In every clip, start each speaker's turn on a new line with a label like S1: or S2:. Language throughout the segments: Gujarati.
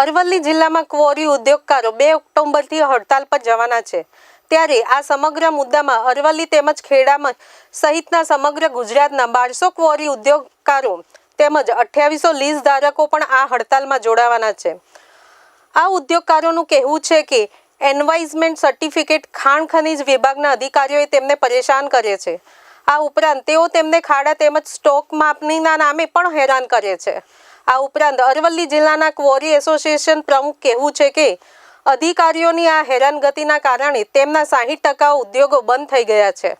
S1: અરવલ્લી જિલ્લામાં ક્વોરી ઉદ્યોગકારો બે ઓક્ટોબરથી હડતાલ પર જવાના છે. ત્યારે આ સમગ્ર મુદ્દામાં અરવલ્લી તેમજ ખેડામાં સહિતના સમગ્ર ગુજરાતના બારસો ક્વોરી ઉદ્યોગકારો તેમજ અઠ્યાવીસો લીઝ ધારકો પણ આ હડતાલમાં જોડાવાના છે. આ ઉદ્યોગકારોનું કહેવું છે કે એન્વાઇઝમેન્ટ સર્ટિફિકેટ ખાણ ખનીજ વિભાગના અધિકારીઓએ તેમને પરેશાન કરે છે. આ ઉપરાંત તેઓ તેમને ખાડા તેમજ સ્ટોક માપણીના નામે પણ હેરાન કરે છે. આ ઉપરાંત અરવલ્લી જિલ્લાના ક્વોરી એસોસિએશન પ્રમુખ કહેવું છે કે અધિકારીઓની આ હેરાનગતિના કારણે તેમના સાહીઠ ટકા ઉદ્યોગો બંધ થઈ ગયા છે.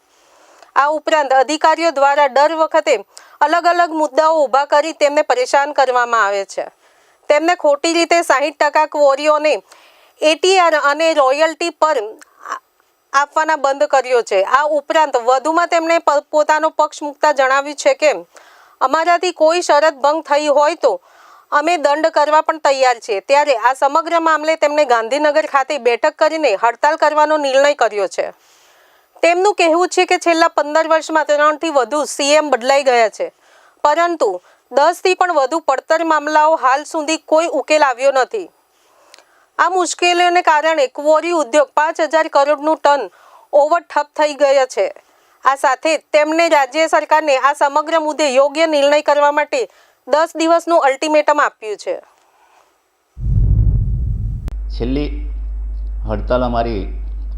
S1: આ ઉપરાંત અધિકારીઓ દ્વારા દર વખતે અલગ અલગ મુદ્દાઓ ઊભા કરી તેમને પરેશાન કરવામાં આવે છે. તેમને ખોટી રીતે સાહીઠ ટકા ક્વોરીઓને એટીઆર અને રોયલ્ટી પર આપવાના બંધ કર્યો છે. આ ઉપરાંત વધુમાં તેમણે પોતાનો પક્ષ મૂકતા જણાવ્યું છે કે અમારાથી કોઈ શરત ભંગ થઈ હોય તો અમે દંડ કરવા પણ તૈયાર છીએ. ત્યારે આ સમગ્ર મામલે તેમણે ગાંધીનગર ખાતે બેઠક કરીને હડતાલ કરવાનો નિર્ણય કર્યો છે. તેમનું કહેવું છે કે છેલ્લા પંદર વર્ષમાં ત્રણથી વધુ સીએમ બદલાઈ ગયા છે. પરંતુ દસથી પણ વધુ પડતર મામલાઓ હાલ સુધી કોઈ ઉકેલ આવ્યો નથી. આ મુશ્કેલીઓને કારણે ક્વોરી ઉદ્યોગ પાંચ હજાર કરોડનું ટન ઓવર ઠપ થઈ ગયા છે. આ સાથે તેમણે રાજ્ય સરકારને આ સમગ્ર મુદ્દે યોગ્ય નિર્ણય કરવા માટે દસ દિવસનું અલ્ટિમેટમ આપ્યું છે.
S2: છેલ્લી હડતાલ અમારી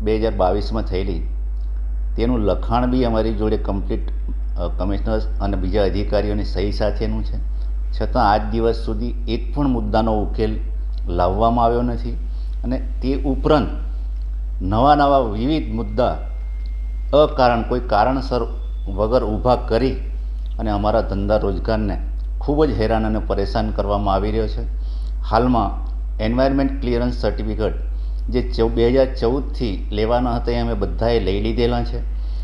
S2: બે હજાર બાવીસમાં થયેલી. તેનું લખાણ બી અમારી જોડે કમ્પ્લીટ કમિશનર્સ અને બીજા અધિકારીઓની સહી સાથેનું છે. છતાં આજ દિવસ સુધી એક પણ મુદ્દાનો ઉકેલ લાવવામાં આવ્યો નથી અને તે ઉપરાંત નવા નવા વિવિધ મુદ્દા અકારણ કોઈ કારણસર વગર ઊભા કરી અને અમારા ધંધા રોજગારને ખૂબ જ હેરાન અને પરેશાન કરવામાં આવી રહ્યો છે. હાલમાં એન્વાયરમેન્ટ ક્લિયરન્સ સર્ટિફિકેટ જે બે હજાર ચૌદથી લેવાના હતા એ અમે બધાએ લઈ લીધેલા છે.